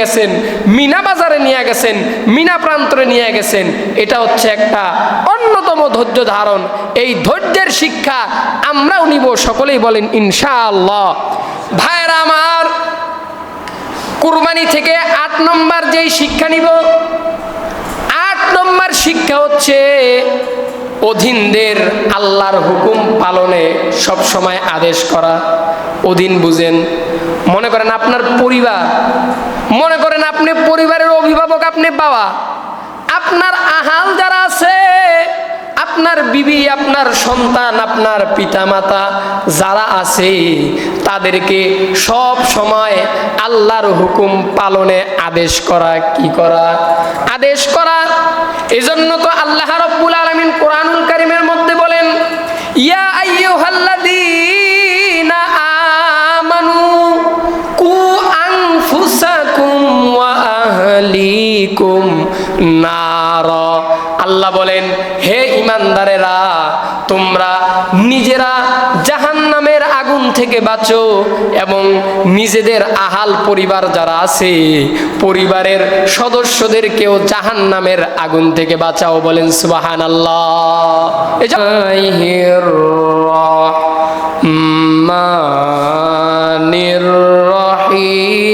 গেছেন, মিনা বাজারে নিয়ে গেছেন, মিনা প্রান্তরে নিয়ে গেছেন, এটা হচ্ছে একটা অন্যতম ধৈর্য ধারণ। এই ধৈর্যের শিক্ষা আমরাও নিব, সকলেই বলেন, ইনশাআল্লাহ। ভাইরা আমার, কুরবানি থেকে আট নম্বর যেই শিক্ষা নিব, আট নম্বর শিক্ষা হচ্ছে অধীনদের আল্লাহর হুকুম পালনে সব সময় আদেশ করা। অধীন বুঝেন। মনে করেন আপনার পরিবার মনে করেন আপনি পরিবারের অভিভাবক, আপনি বাবা। আপনার আহাল যারা আছে, আপনার বিবি, আপনার সন্তান, আপনার পিতামাতা যারা আছে, তাদেরকে সব সময় আল্লাহর হুকুম পালনে আদেশ করা, কি করা? আদেশ করা। এজন্য তো আল্লাহ রব্বুল আলমিন কোরআনুল থেকে বাঁচো এবং নিজেদের আহাল পরিবার যারা আছে, পরিবারের সদস্যদেরকেও জাহান নামের আগুন থেকে বাঁচাও বলেন সুবাহান আল্লাহ রহিম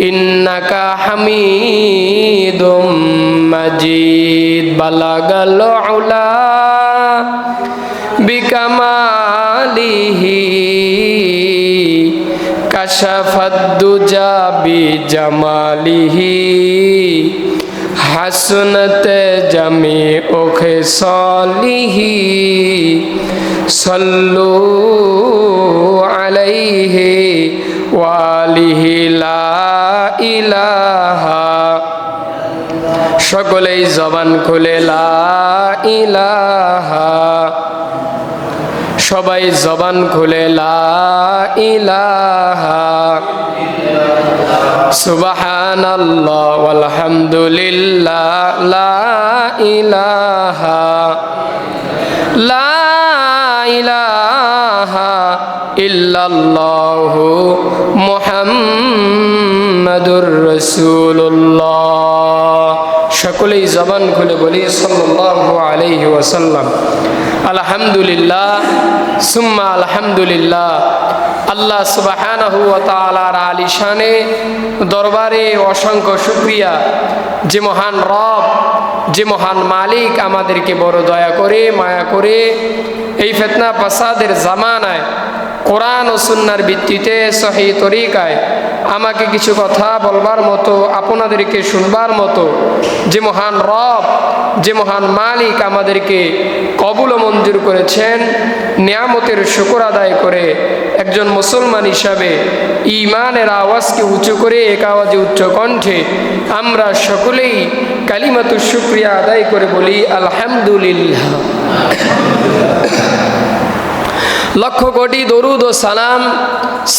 ইন্নাকা হামিদুম মাজিদ। বালাগাল উলা বিকামালিহি কাশাফাদ দুজা বিজামালিহি। হাসনত জামি ওখে সলিহি। সল্লু আলাইহি সকলেই জবান খুলে ইলাহা। সবাই জবান খুলে ইলাহা। সুবহানাল্লাহ, ওয়ালহামদুলিল্লাহ, লা ইলাহা। লা ইলাহা ইল্লাল্লাহু মুহাম্মাদুর রাসূলুল্লাহ। সকলেই জবান খুলে বলি ওয়াসাল্লাম, আলহামদুলিল্লাহ, সুম্মা আলহামদুলিল্লাহ, আল্লাহ সুবাহানাহু আলিশানে দরবারে অসংখ্য শুকরিয়া। যে মহান রব, যে মহান মালিক আমাদেরকে বড় দয়া করে, মায়া করে এই ফেতনা ফাসাদের জামানায় কোরআন ও সুন্নার ভিত্তিতে সহি তরিকায় আমাকে কিছু কথা বলবার মতো, আপনাদেরকে শুনবার মতো, যে মহান রব, যে মহান মালিক আমাদেরকে কবুল মঞ্জুর করেছেন, নিয়ামতের শুকর আদায় করে একজন মুসলমান হিসাবে ইমানের আওয়াজকে উঁচু করে এক আওয়াজে উচ্চ কণ্ঠে আমরা সকলেই কালিমাতুর শুক্রিয়া আদায় করে বলি, আলহামদুলিল্লাহ। লক্ষ কোটি দরুদ ও সালাম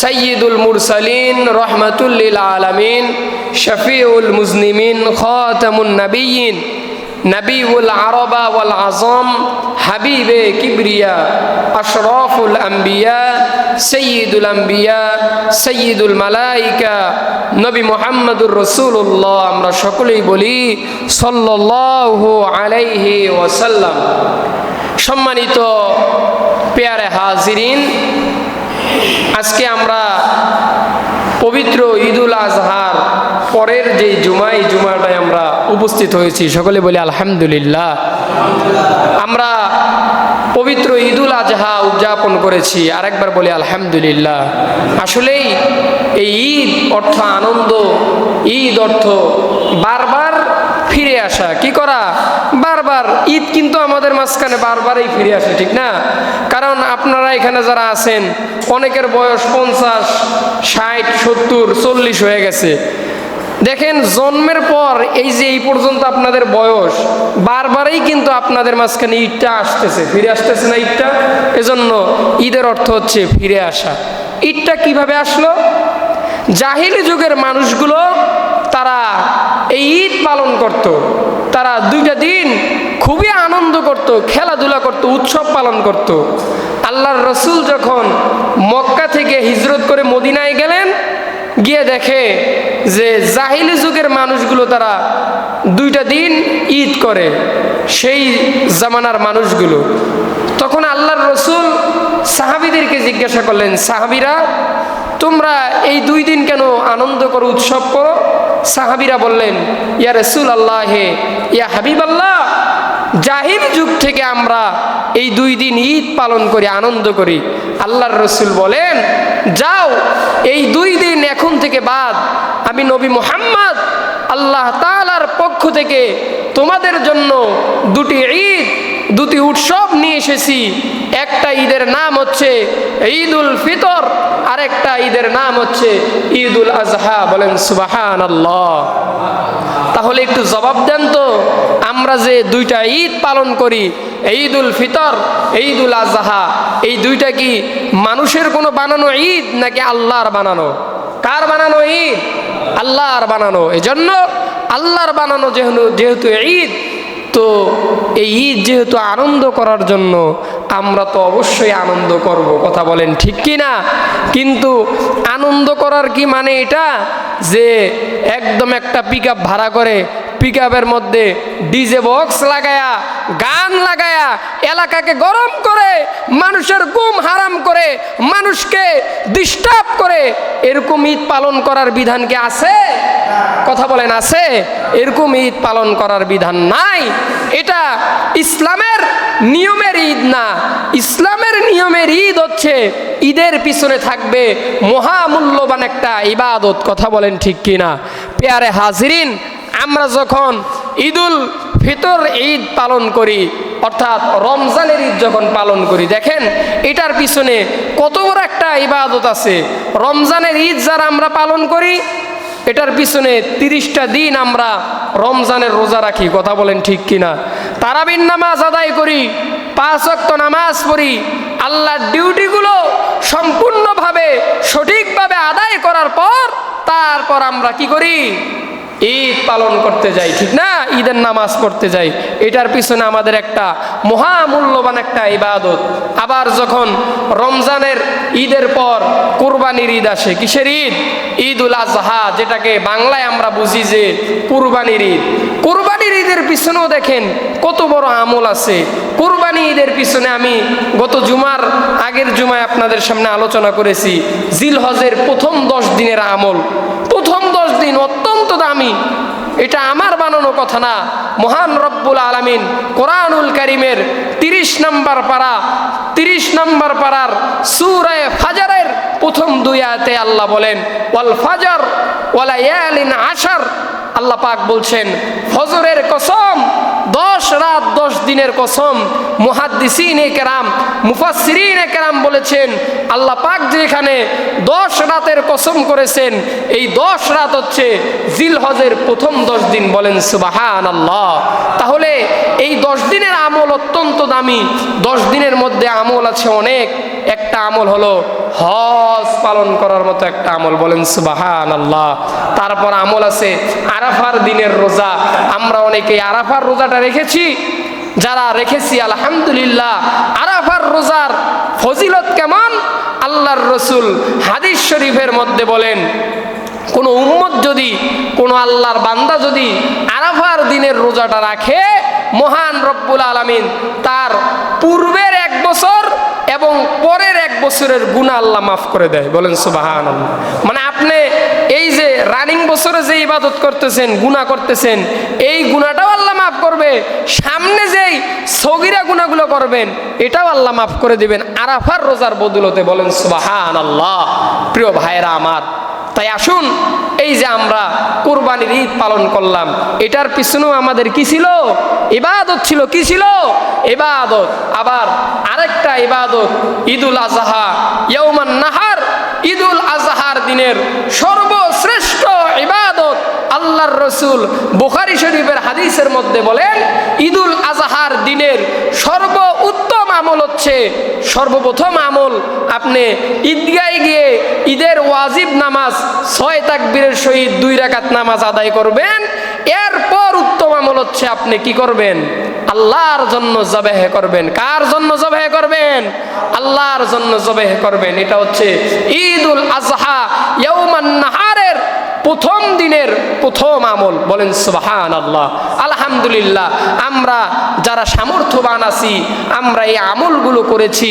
সৈয়দুল মুরসালিন রহমতুল্লিল আলমিন, শফিউল মুজনিমিন, খাতামুন নবীন নবীউল আরবা ওয়াল আজম হাবিবে কিবরিয়া, আশরফুল আম্বিয়া সৈয়দুল আম্বিয়া সৈয়দুল মালাইকা, নবী মোহাম্মদুর রসুল্লাহ আমরা সকলেই বলি সাল্লাল্লাহু আলাইহি ওয়াসাল্লাম। সম্মানিত পেয়ারে হাজিরিন। আজকে আমরা পবিত্র ঈদুল আজহার পরের যে জুমা এই জুমাটায় আমরা উপস্থিত হয়েছি। সকলে বলি আলহামদুলিল্লাহ। আমরা পবিত্র ঈদুল আজহা উদযাপন করেছি। আরেকবার বলি আলহামদুলিল্লাহ। আসলেই এই ঈদ অর্থ আনন্দ, ঈদ অর্থ বারবার ফিরে আসা, কি করা? বারবার, ঈদ কিন্তু আমাদের মাঝখানে বারবারই ফিরে আসে, ঠিক না? কারণ আপনারা এখানে যারা আছেন, অনেকের বয়স পঞ্চাশ, ষাট, সত্তর, চল্লিশ হয়ে গেছে। দেখেন, জন্মের পর এই যে এই পর্যন্ত আপনাদের বয়স, বারবারই কিন্তু আপনাদের মাঝখানে ঈদটা আসতেছে, ফিরে আসতেছে না ঈদটা? এজন্য ঈদের অর্থ হচ্ছে ফিরে আসা। ঈদটা কীভাবে আসলো? জাহিলি যুগের মানুষগুলো, তারা এই ঈদ পালন করত। তারা দুইটা দিন খুবই আনন্দ করত, খেলাধুলা করত, উৎসব পালন করত। আল্লাহর রসুল যখন মক্কা থেকে হিজরত করে মদিনায় গেলেন, গিয়ে দেখে যে জাহিলি যুগের মানুষগুলো তারা দুইটা দিন ঈদ করে, সেই জামানার মানুষগুলো তখন আল্লাহর রসুল সাহাবিদেরকে জিজ্ঞাসা করলেন, সাহাবিরা তোমরা এই দুই দিন কেন আনন্দ করো, উৎসব করো? সাহাবিরা বললেন, ইয়া রসুল আল্লাহ ইয়া হাবিব আল্লাহ জাহির যুগ থেকে আমরা এই দুই দিন ঈদ পালন করি, আনন্দ করি। আল্লাহর রসুল বলেন, যাও, এই দুই দিন এখন থেকে বাদ, আমি নবী মোহাম্মদ আল্লাহ তালার পক্ষ থেকে তোমাদের জন্য দুটি ঈদ দুটি উৎসব নিয়ে এসেছি। একটা ঈদের নাম হচ্ছে ঈদ উল ফিতর, আরেকটা ঈদের নাম হচ্ছে ঈদ উল আজহা। বলেন সুবাহান আল্লাহ তাহলে একটু জবাব দেন তো, আমরা যে দুইটা ঈদ পালন করি ঈদ উল ফিতর ঈদ উল আজহা, এই দুইটা কি মানুষের কোনো বানানো ঈদ নাকি আল্লাহর বানানো? কার বানানো ঈদ? আল্লাহর বানানো। এজন্য আল্লাহর বানানো যেহেতু যেহেতু ঈদ তো এই ঈদ যেহেতু আনন্দ করার জন্য, আমরা তো অবশ্যই আনন্দ করব, কথা বলেন ঠিক কি না কিন্তু আনন্দ করার কি মানে এটা? যে একদম একটা পিক ভাড়া করে পিক মধ্যে ডিজে বক্স লাগায়া, গান লাগায়া, এলাকাকে গরম করে, মানুষের গুম হারাম করে, মানুষকে ডিস্টার্ব করে, এরকম ঈদ পালন করার বিধান কি আছে? কথা বলেন, আছে? এরকম ঈদ পালন করার বিধান নাই। এটা ইসলামের নিয়মের ঈদ না। ইসলামের নিয়মের ঈদ হচ্ছে, ঈদের পিছনে থাকবে মহামূল্যবান একটা ইবাদত। কথা বলেন ঠিক কিনা? পেয়ারে হাজিরিন আমরা যখন ঈদুল ফিতর ঈদ পালন করি, অর্থাৎ রমজানের ঈদ যখন পালন করি, দেখেন এটার পিছনে কত বড় একটা ইবাদত আছে। রমজানের ঈদ যারা আমরা পালন করি, এটার পিছনে তিরিশটা দিন আমরা রমজানের রোজা রাখি, কথা বলেন ঠিক কিনা। তারাবিন নামাজ আদায় করি, পাঁচ অক্ত নামাজ পড়ি, আল্লাহর ডিউটিগুলো সম্পূর্ণভাবে সঠিকভাবে আদায় করার পর, তারপর আমরা কি করি? ঈদ পালন করতে যাই, ঠিক না? ঈদের নামাজ পড়তে যাই। এটার পিছনে আমাদের একটা মহামূল্যবান একটা ইবাদত। আবার যখন রমজানের ঈদের পর কুরবানির ঈদ আসে, কিসের ঈদ? ঈদ উল আজহা, যেটাকে বাংলায় আমরা বুঝি যে কুরবানির ঈদ। কুরবানির ঈদের পিছনেও দেখেন কত বড় আমল আছে। কুরবানি ঈদের পিছনে আমি গত জুমার আগের জুমায় আপনাদের সামনে আলোচনা করেছি জিল হজের প্রথম দশ দিনের আমল। দিন অত্যন্ত দামি। এটা আমার বানানো কথা না। মহান রব্বুল আলমিন কোরআনুল করিমের তিরিশ নম্বর পাড়া তিরিশ নম্বর পাড়ার সুরায় ফাজারের প্রথম দুই আয়াতে আল্লাহ বলেন, ওয়াল ফাজার ওয়ালা আশার। আল্লাহ পাক বলছেন, ফজরের কসম দশ রাত, দশ দিনের কসম মুহাদ্দিসিন কেরাম মুফাসসিরিন কেরাম বলেছেন, আল্লাহ পাক যেখানে দশ রাতের কসম করেছেন, এই দশ রাত হচ্ছে জিলহজের প্রথম দশ দিন বলেন সুবাহান আল্লাহ তাহলে এই দশ দিনের আমল অত্যন্ত দামি, দশ দিনের মধ্যে আমল আছে অনেক। একটা আমল হলো হজ পালন করার মতো একটা আমল। বলেন সুবাহান আল্লাহ তারপর আমল আছে আরাফার দিনের রোজা। আমরা অনেকে আরাফার রোজাটা রেখেছি। যারা রেখেছি, আলহামদুলিল্লাহ, আরাফার রোজার ফজিলত কেমন? আল্লাহর রসুল হাদিস শরীফের মধ্যে বলেন, কোনো উম্মত যদি, কোনো আল্লাহর বান্দা যদি আরাফার দিনের রোজাটা রাখে, মহান রব্বুল আলমিন, তার পূর্বের এক বছর এবং পরের এক বছরের গুণা আল্লাহ মাফ করে দেয়। বলেন সুবাহান মানে আপনি এই যে রানিং বছরে যে ইবাদত করতেছেন গুণা করতেছেন, এই গুণাটাও আল্লাহ মাফ করবে। সামনে যেই সগিরা গুণাগুলো করবেন, এটাও আল্লাহ মাফ করে দিবেন। আরাফার রোজার বদলতে বলেন সুবাহান আল্লাহ প্রিয় ভাইরা আমার তাই আসুন, এই যে আমরা কোরবানির ঈদ পালন করলাম, এটার পিছনেও আমাদের কি ছিল? ইবাদত ছিল, কি ছিল? ইবাদত। আবার আরেকটা ইবাদত, ঈদুল আজহা ইয়ৌমান নাহার, ঈদুল আজহার দিনের সর্বশ্রেষ্ঠ ইবাদত, আল্লাহর রসুল বুখারি শরীফের হাদিসের মধ্যে বলেন, ঈদুল আজহার দিনের সর্ব উত্তম আমল হচ্ছে, সর্বপ্রথম আমল আপনি ঈদগায় গিয়ে ঈদের ওয়াজিব নামাজ, ছয় তাকবীরের সহিত দুই রাকাত নামাজ আদায় করবেন। এরপর উত্তম আমল হচ্ছে আপনি কি করবেন? আল্লাহর জন্য জবেহ করবেন। কার জন্য জবেহ করবেন? আল্লাহর জন্য জবেহ করবেন। এটা হচ্ছে ঈদুল আজহা ইয়ৌমান নাহারের প্রথম দিনের প্রথম আমল, বলেন সুবাহান আল্লাহ আলহামদুলিল্লাহ, আমরা যারা সামর্থ্যবান আছি, আমরা এই আমলগুলো করেছি,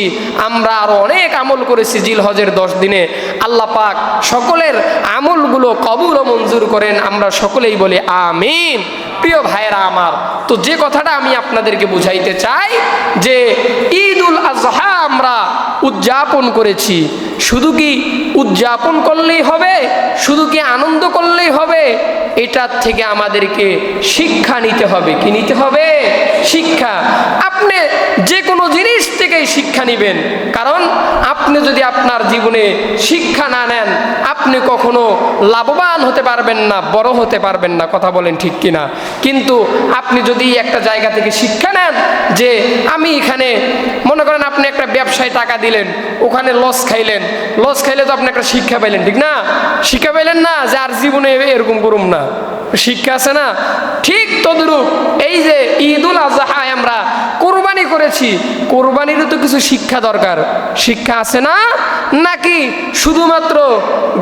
আমরা আরও অনেক আমল করেছি জিল হজের দশ দিনে। আল্লাহ পাক সকলের আমলগুলো কবুল ও মঞ্জুর করেন, আমরা সকলেই বলি আমিন। প্রিয় ভাইয়েরা আমার, তো যে কথাটা আমি আপনাদেরকে বুঝাইতে চাই, যে ঈদুল আজহা আমরা উদযাপন করেছি। শুধু কি উদযাপন করলেই হবে? শুধু কি আনন্দ করলেই হবে? এটার থেকে আমাদেরকে শিক্ষা নিতে হবে। কি নিতে হবে? শিক্ষা। আপনি যে কোনো জিনিস শিক্ষা নেবেন। কারণ আপনি যদি আপনার জীবনে শিক্ষা না নেন, আপনি কখনো লাভবান হতে পারবেন না, বড় হতে পারবেন না, কথা বলেন ঠিক কিনা। কিন্তু আপনি যদি একটা জায়গা থেকে শিক্ষা নেন যে আমি এখানে, মনে করেন আপনি একটা ব্যবসায় টাকা দিলেন, ওখানে লস খাইলেন লস খাইলে তো আপনি একটা শিক্ষা পাইলেন, ঠিক না? শিক্ষা পাইলেন না যে আর জীবনে এরকম করুম না। শিক্ষা আছে না? ঠিক তদরূপ এই যে ঈদুল আজহায় আমরা করেছি, কোরবানিরও তো কিছু শিক্ষা দরকার। শিক্ষা আছে না? নাকি শুধুমাত্র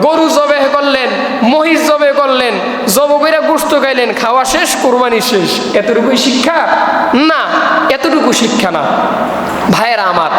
গরু জবে করলেন, মহিষ জবে করলেন, জব করে গাইলেন খাওয়া শেষ, কোরবানি শেষ? এতটুকুই শিক্ষা? না, এতটুকু শিক্ষা না। ভাইয়েরা আমার